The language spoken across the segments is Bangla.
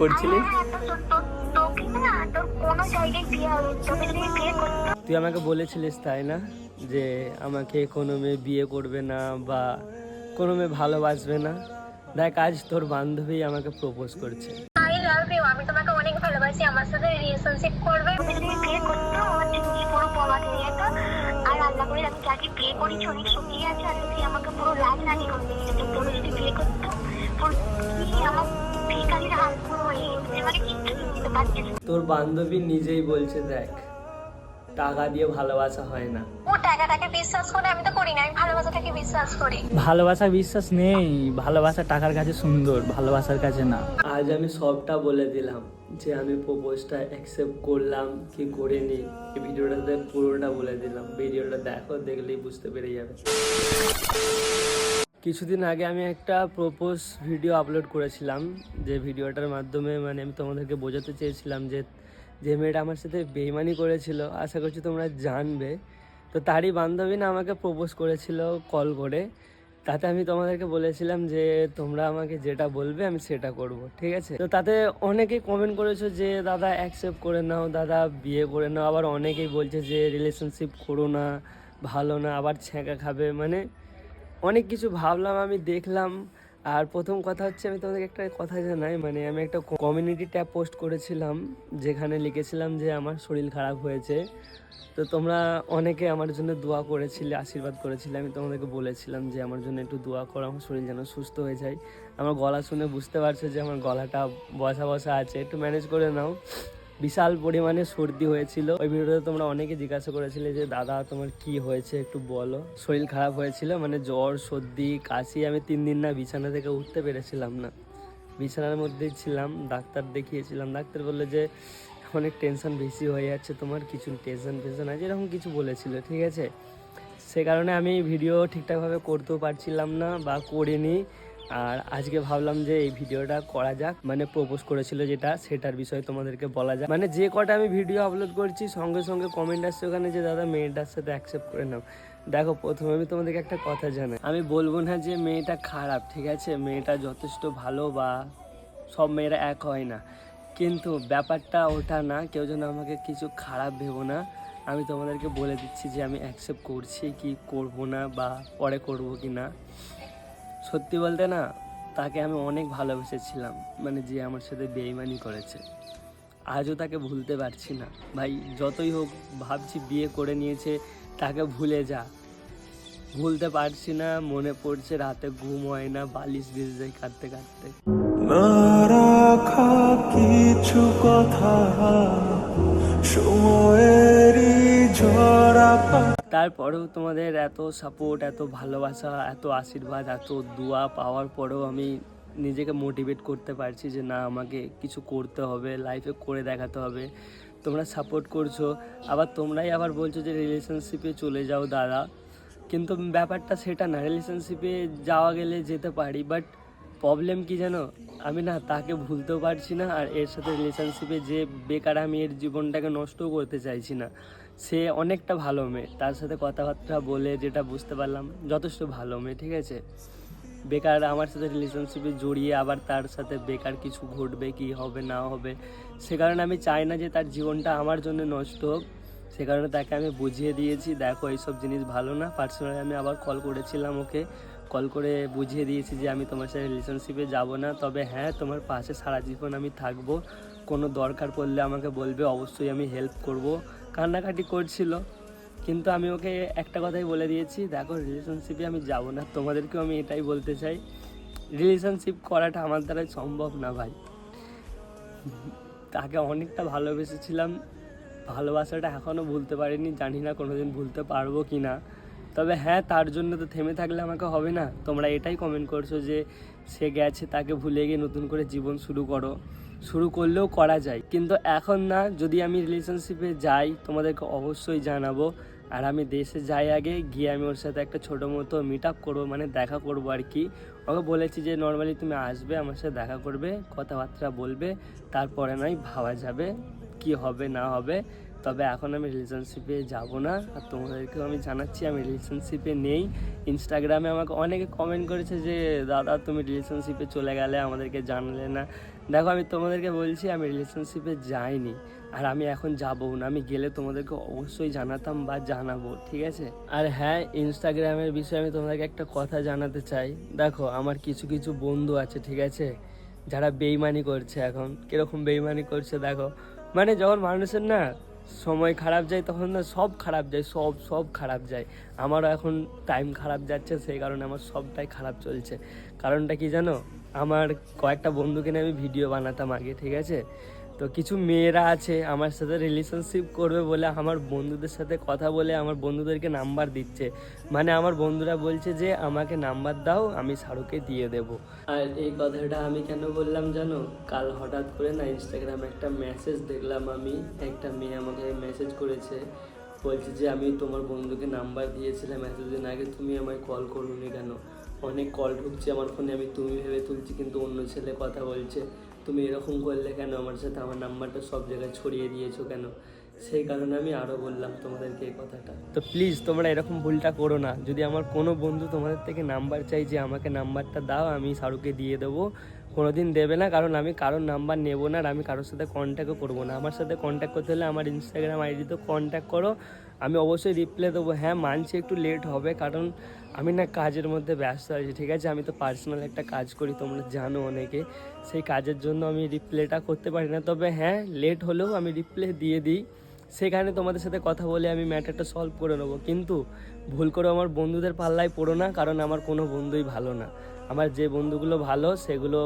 করছিলি? তুই আমাকে বলেছিলিস তাই না? যে আমাকে কোনো মেয়ে বিয়ে করবে না বা কোনো মেয়ে ভালোবাসবে না। দেখ আজ তোর বান্ধবী আমাকে প্রপোজ করছে। আমি তোমাকে অনেক ভালোবাসি আমার সাথে রিলেশনশিপ করবে। তুমি বিয়ে করতে আমার পুরো যেত আর আল্লাহ করে আমি যাকে বিয়ে অনেক সুখী আছে আর আমাকে পুরো রাজ রাজি করে দিয়েছে। তো তোর যদি বিয়ে করতো পুরো আমার তোর বান্ধবী নিজেই বলছে দেখ টাকা দিয়ে ভালোবাসা হয় না। ও টাকাটাকে বিশ্বাস করে আমি তো করি না আমি ভালোবাসাটাকে বিশ্বাস করি। ভালোবাসা বিশ্বাস নেই ভালোবাসা টাকার কাছে সুন্দর ভালোবাসার কাছে না। আজ আমি সবটা বলে দিলাম যে আমি প্রপোজটা অ্যাকসেপ্ট করলাম কি করিনি এই ভিডিওটাতে পুরোটা বলে দিলাম। ভিডিওটা দেখো দেখলেই বুঝতে পেরে যাবে। কিছুদিন আগে আমি একটা প্রপোজ ভিডিও আপলোড করেছিলাম, যে ভিডিওটার মাধ্যমে মানে আমি তোমাদেরকে বোঝাতে চেয়েছিলাম যে যে মেয়েটা আমার সাথে বেইমানি করেছিল, আশা করছি তোমরা জানবে। তো তারই বান্ধবী না আমাকে প্রপোজ করেছিল কল করে। তাতে আমি তোমাদেরকে বলেছিলাম যে, তোমরা আমাকে যেটা বলবে আমি সেটা করব, ঠিক আছে? তো তাতে অনেকেই কমেন্ট করেছ যে, দাদা অ্যাকসেপ্ট করে নাও, দাদা, বিয়ে করে নাও। আবার অনেকেই বলছে যে রিলেশনশিপ করো না, ভালো না। আবার ছ্যাঁকা খাবে মানে অনেক কিছু ভাবলাম, আমি দেখলাম। আর প্রথম কথা হচ্ছে, আমি তোমাদেরকে একটা কথা জানাই মানে আমি একটা কমিউনিটি ট্যাব পোস্ট করেছিলাম, যেখানে লিখেছিলাম যে আমার শরীর খারাপ হয়েছে। তো তোমরা অনেকে আমার জন্য দোয়া করেছিলে, আশীর্বাদ করেছিলে, আমি তোমাদেরকে বলেছিলাম যে আমার জন্য একটু দোয়া করো, আমার শরীর যেন সুস্থ হয়ে যায়। আমার গলা শুনে বুঝতে পারছ যে আমার গলাটা বসা বসা আছে, একটু ম্যানেজ করে নাও। বিশাল পরিমাণে সর্দি হয়েছিল। ওই ভিডিওতে তোমরা অনেকে জিজ্ঞাসা করেছিলে যে, দাদা, তোমার কি হয়েছে একটু বলো। শরীর খারাপ হয়েছিল মানে জ্বর, সর্দি, কাশি, আমি তিন দিন না বিছানা থেকে উঠতে পেরেছিলাম না। বিছানার মধ্যেই ছিলাম, ডাক্তার দেখিয়েছিলাম। ডাক্তার বলল যে, অনেক টেনশন বেশি হয়ে যাচ্ছে তোমার, কিছু টেনশন টেনশন আছে, এরকম কিছু বলেছিল, ঠিক আছে? সে কারণে আমি ভিডিও ঠিকঠাকভাবে করতেও পারছিলাম না বা করিনি। আর আজকে ভাবলাম যে এই ভিডিওটা করা যাক। মানে প্রপোজ করেছিল যেটা, সেটার বিষয়ে তোমাদেরকে বলা যাক। মানে যে কটা আমি ভিডিও আপলোড করছি, সঙ্গে সঙ্গে কমেন্ট আসছে ওখানে যে, দাদা, মেয়েটার সাথে অ্যাকসেপ্ট করে নাও। দেখো, প্রথমে আমি তোমাদেরকে একটা কথা জানাই। আমি বলব না যে মেয়েটা খারাপ, ঠিক আছে? মেয়েটা যথেষ্ট ভালো বা সব মেয়েরা এক হয় না। কিন্তু ব্যাপারটা ওটা না, কেউ যেন আমাকে কিছু খারাপ ভেবো না। আমি তোমাদেরকে বলে দিচ্ছি যে, আমি অ্যাকসেপ্ট করছি কি করব না বা পরে করব কি না। সত্যি বলতে না, তাকে আমি অনেক ভালোবেসেছিলাম মানে যে আমার সাথে বেইমানি করেছে। আজও তাকে ভুলতে পারছি না। ভাই, যতই হোক, ভাবছি বিয়ে করে নিয়েছে, তাকে ভুলে যা। ভুলতে পারছি না, মনে পড়ছে রাতে ঘুম হয় না, বালিশ ভিজে যায় কাঁদতে কাঁদতে। কিছু কথা, সময়েরই ঝরা তারপরেও তোমাদের এত সাপোর্ট এত ভালোবাসা, এত আশীর্বাদ, এত দোয়া পাওয়ার পরেও আমি নিজেকে মোটিভেট করতে পারছি যে না, আমাকে কিছু করতে হবে লাইফে করে দেখাতে হবে। তোমরা সাপোর্ট করছ। আবার তোমরাই আবার বলছো যে রিলেশনশিপে চলে যাও দাদা। কিন্তু ব্যাপারটা সেটা না রিলেশনশিপে যাওয়া গেলে যেতে পারি বাট প্রবলেম কি জানো? আমি না তাকে ভুলতেও পারছি না, আর এর সাথে রিলেশনশিপে যে বেকার আমি এর জীবনটাকে নষ্টও করতে চাইছি না। সে অনেকটা ভালো মেয়ে। তার সাথে কথাবার্তা বলে যেটা বুঝতে পারলাম, যথেষ্ট ভালো মেয়ে, ঠিক আছে? বেকার আমার সাথে রিলেশনশিপে জড়িয়ে আবার তার সাথে বেকার কিছু ঘটবে কি হবে, না হবে, সে কারণে আমি চাই না যে তার জীবনটা আমার জন্য নষ্ট হোক। সে কারণে তাকে আমি বুঝিয়ে দিয়েছি, দেখো এইসব জিনিস ভালো না। পার্সোনালি আমি আবার কল করেছিলাম ওকে। কল করে বুঝিয়ে দিয়েছি যে আমি তোমার সাথে রিলেশনশিপে যাব না। তবে হ্যাঁ তোমার পাশে সারা জীবন আমি থাকব। কোনো দরকার পড়লে আমাকে বলবে, অবশ্যই আমি হেল্প করব। কান্নাকাটি করছিল, কিন্তু আমি ওকে একটা কথাই বলে দিয়েছি, দেখো রিলেশনশিপে আমি যাব না, তোমাদেরকেও আমি এটাই বলতে চাই রিলেশনশিপ করাটা আমার দ্বারা সম্ভব না ভাই। তাকে অনেকটা ভালোবেসেছিলাম, ভালোবাসাটা এখনও ভুলতে পারিনি, জানি না কোনোদিন ভুলতে পারব কি না তবে হ্যাঁ তার জন্য তো থেমে থাকলে আমাকে হবে না। তোমরা এটাই কমেন্ট করছ যে, সে গেছে, তাকে ভুলে গিয়ে নতুন করে জীবন শুরু করো। শুরু করলেও করা যায়। কিন্তু এখন না, যদি আমি রিলেশনশিপে যাই, তোমাদেরকে অবশ্যই জানাব। আর আমি দেশে যাই আগে, গিয়ে আমি ওর সাথে একটা ছোটো মতো মিট আপ করব মানে দেখা করব আর কি। ওকে বলেছি যে নর্মালি তুমি আসবে, আমার সাথে দেখা করবে, কথাবার্তা বলবে, তারপরে নয়, ভাবা যাবে কি হবে, না হবে। তবে এখন আমি রিলেশনশিপে যাব না। আর তোমাদেরকেও আমি জানাচ্ছি, আমি রিলেশনশিপে নেই। ইনস্টাগ্রামে আমাকে অনেকে কমেন্ট করেছে যে, দাদা, তুমি রিলেশনশিপে চলে গেলে আমাদেরকে জানালে না। দেখো, আমি তোমাদেরকে বলছি, আমি রিলেশনশিপে যাইনি। আর আমি এখন যাব না। আমি গেলে তোমাদেরকে অবশ্যই জানাতাম বা জানাব, ঠিক আছে? আর হ্যাঁ ইনস্টাগ্রামের বিষয়ে আমি তোমাদেরকে একটা কথা জানাতে চাই। দেখো, আমার কিছু কিছু বন্ধু আছে, ঠিক আছে? যারা বেইমানি করছে এখন। কীরকম বেইমানি করছে, দেখো? মানে যখন মানুষের না সময় খারাপ যায়, তখন না সব খারাপ যায়, সব সব খারাপ যায়। আমারও এখন টাইম খারাপ যাচ্ছে, সেই কারণে আমার সবটাই খারাপ চলছে। কারণটা কি জানো? আমার কয়েকটা বন্ধুকে নিয়ে আমি ভিডিও বানাতাম আগে, ঠিক আছে? তো কিছু মেয়েরা আছে, আমার সাথে রিলেশনশিপ করবে বলে আমার বন্ধুদের সাথে কথা বলে আমার বন্ধুদেরকে নাম্বার দিচ্ছে। মানে আমার বন্ধুরা বলছে যে, আমাকে নাম্বার দাও, আমি শাহরুখকে দিয়ে দেব। আর এই কথাটা আমি কেন বললাম জানো? কাল হঠাৎ করে না ইনস্টাগ্রামে একটা মেসেজ দেখলাম আমি। একটা মেয়ে আমাকে মেসেজ করেছে। বলছে যে, আমি তোমার বন্ধুকে নাম্বার দিয়েছিলাম এতদিন আগে, তুমি আমায় কল করুনি কেন? অনেক কল ঢুকছে, আমার ফোনে আমি তুমি ভেবে তুলছি, কিন্তু অন্য ছেলে কথা বলছে। তুমি এরকম করলে কেন? আমার সাথে আমার নাম্বারটা সব জায়গায় ছড়িয়ে দিয়েছ কেন? সেই কারণে আমি আরও বললাম তোমাদেরকে এই কথাটা। তো প্লিজ তোমরা এরকম ভুলটা করো না। যদি আমার কোনো বন্ধু তোমাদের থেকে নাম্বার চাই যে, আমাকে নাম্বারটা দাও, আমি শাহরুখকে দিয়ে দেবো। কোনোদিন দেবে না, কারণ আমি কারোর নাম্বার নেব না আর আমি কারোর সাথে কন্ট্যাক্টও করব না। আমার সাথে কন্ট্যাক্ট করতে হলে আমার ইনস্টাগ্রাম আইডিতে কন্ট্যাক্ট করো, আমি অবশ্যই রিপ্লাই দেবো। হ্যাঁ মানছি একটু লেট হবে, কারণ আমি না কাজের মধ্যে ব্যস্ত আছি, ঠিক আছে? আমি তো পার্সোনাল একটা কাজ করি, তোমরা জানো অনেকে। সেই কাজের জন্য আমি রিপ্লাইটা করতে পারি না। তবে হ্যাঁ লেট হলেও আমি রিপ্লাই দিয়ে দিই। সেখানে তোমাদের সাথে কথা বলে আমি ম্যাটারটা সলভ করে নেব। কিন্তু ভুল করে আমার বন্ধুদের পাল্লায় পড়ো না, কারণ আমার কোনো বন্ধুই ভালো না। আমার যে বন্ধুগুলো ভালো, সেগুলো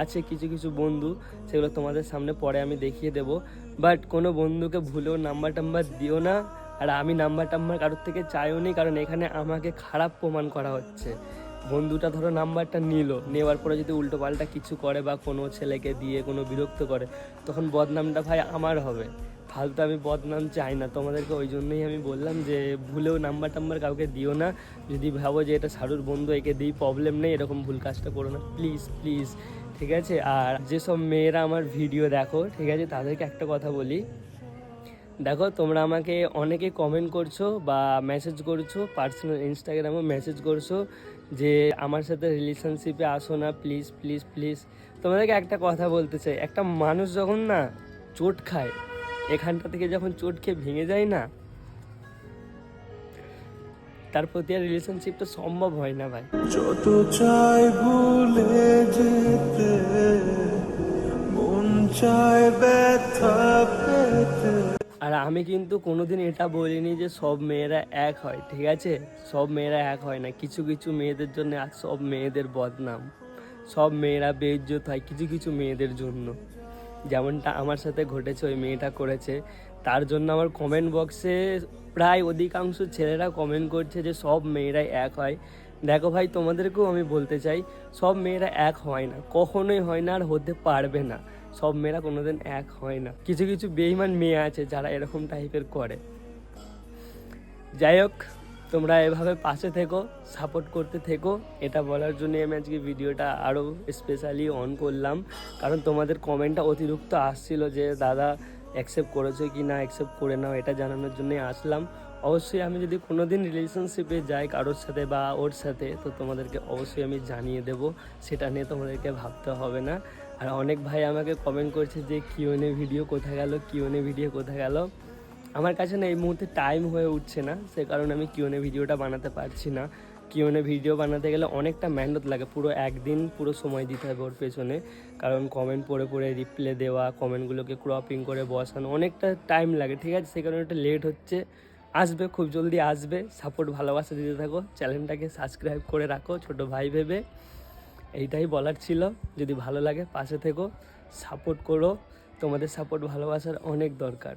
আছে কিছু কিছু বন্ধু, সেগুলো তোমাদের সামনে পরে আমি দেখিয়ে দেবো। বাট কোনো বন্ধুকে ভুলেও নাম্বার টাম্বার দিও না, আর আমি নাম্বার টাম্বার কারোর থেকে চাইও নি, কারণ এখানে আমাকে খারাপ প্রমাণ করা হচ্ছে। বন্ধুটা ধরো নাম্বারটা নিল, নেওয়ার পরে যদি উল্টো পাল্টা কিছু করে বা কোনো ছেলেকে দিয়ে কোনো বিরক্ত করে, তখন বদনামটা ভাই আমার হবে। ফালতু আমি বদনাম চাই না। তোমাদেরকে ওই জন্যই আমি বললাম যে, ভুলেও নাম্বার টাম্বার কাউকে দিও না। যদি ভাবো যে এটা সারুর বন্ধু, একে দিই প্রবলেম নেই, এরকম ভুল কাজটা করো না। প্লিজ প্লিজ ঠিক আছে? আর যেসব মেয়েরা আমার ভিডিও দেখো, ঠিক আছে? তাদেরকে একটা কথা বলি। দেখো, তোমরা আমাকে অনেকে কমেন্ট করছ বা মেসেজ করছ পার্সোনাল ইনস্টাগ্রামে মেসেজ করছ যে, আমার সাথে রিলেশনশিপে আসো না প্লিজ প্লিজ প্লিজ তোমাদেরকে একটা কথা বলতে চাই। একটা মানুষ যখন না চোট খায় এখানটা থেকে যখন চোট খেয়ে ভেঙে যায় না তার প্রতি আর রিলেশনশিপটা সম্ভব হয় না ভাই। যত চাই ভুলে যেতে মন চায় ব্যথা পেতে। আর আমি কিন্তু কোনোদিন এটা বলিনি যে সব মেয়েরা এক হয় ঠিক আছে? সব মেয়েরা এক হয় না। কিছু কিছু মেয়েদের জন্য আর সব মেয়েদের বদনাম। সব মেয়েরা বেইজ্জত হয় কিছু কিছু মেয়েদের জন্য। যেমনটা আমার সাথে ঘটেছে, ওই মেয়েটা করেছে। তার জন্য আমার কমেন্ট বক্সে প্রায় অধিকাংশ ছেলেরা কমেন্ট করছে যে, সব মেয়েরাই এক হয়। দেখো ভাই, তোমাদেরকেও আমি বলতে চাই, সব মেয়েরা এক হয় না। কখনোই হয় না আর হতে পারবে না। সব মেয়েরা কোনোদিন এক হয় না। কিছু কিছু বেইমান মেয়ে আছে যারা এরকম টাইপের করে। যাই হোক তোমরা এভাবে পাশে থেকো সাপোর্ট করতে থেকো। এটা বলার জন্য আমি আজকে ভিডিওটা আরও স্পেশালি অন করলাম। কারণ তোমাদের কমেন্টটা অতিরিক্ত আসছিল যে, দাদা অ্যাকসেপ্ট করেছ কি না অ্যাকসেপ্ট করে নাও। এটা জানানোর জন্যই আসলাম। অবশ্যই আমি যদি কোনো দিন রিলেশনশিপে যাই কারোর সাথে বা ওর সাথে, তো তোমাদেরকে অবশ্যই আমি জানিয়ে দেব। সেটা নিয়ে তোমাদেরকে ভাবতে হবে না। আর অনেক ভাই আমাকে কমেন্ট করছে যে কিউএনএ ভিডিও কোথায় গেল? কিউএনএ ভিডিও কোথায় গেল? আমার কাছে না এই মুহূর্তে টাইম হয়ে উঠছে না, সে কারণে আমি কিউএনএ ভিডিওটা বানাতে পারছি না। কিউএনএ ভিডিও বানাতে গেলে অনেকটা মেহনত লাগে, পুরো একদিন পুরো সময় দিতে হবে ওর পেছনে। কারণ কমেন্ট পড়ে পড়ে রিপ্লে দেওয়া কমেন্টগুলোকে ক্রপিং করে বসানো, অনেকটা টাইম লাগে, ঠিক আছে? সে কারণে একটা লেট হচ্ছে। আসবে, খুব জলদি আসবে। সাপোর্ট ভালোবাসা দিতে থাকো। চ্যানেলটাকে সাবস্ক্রাইব করে রাখো, ছোট ভাই ভেবে। এইটাই বলার ছিল। যদি ভালো লাগে, পাশে থেকো। সাপোর্ট করো। তোমাদের সাপোর্ট ভালোবাসার অনেক দরকার।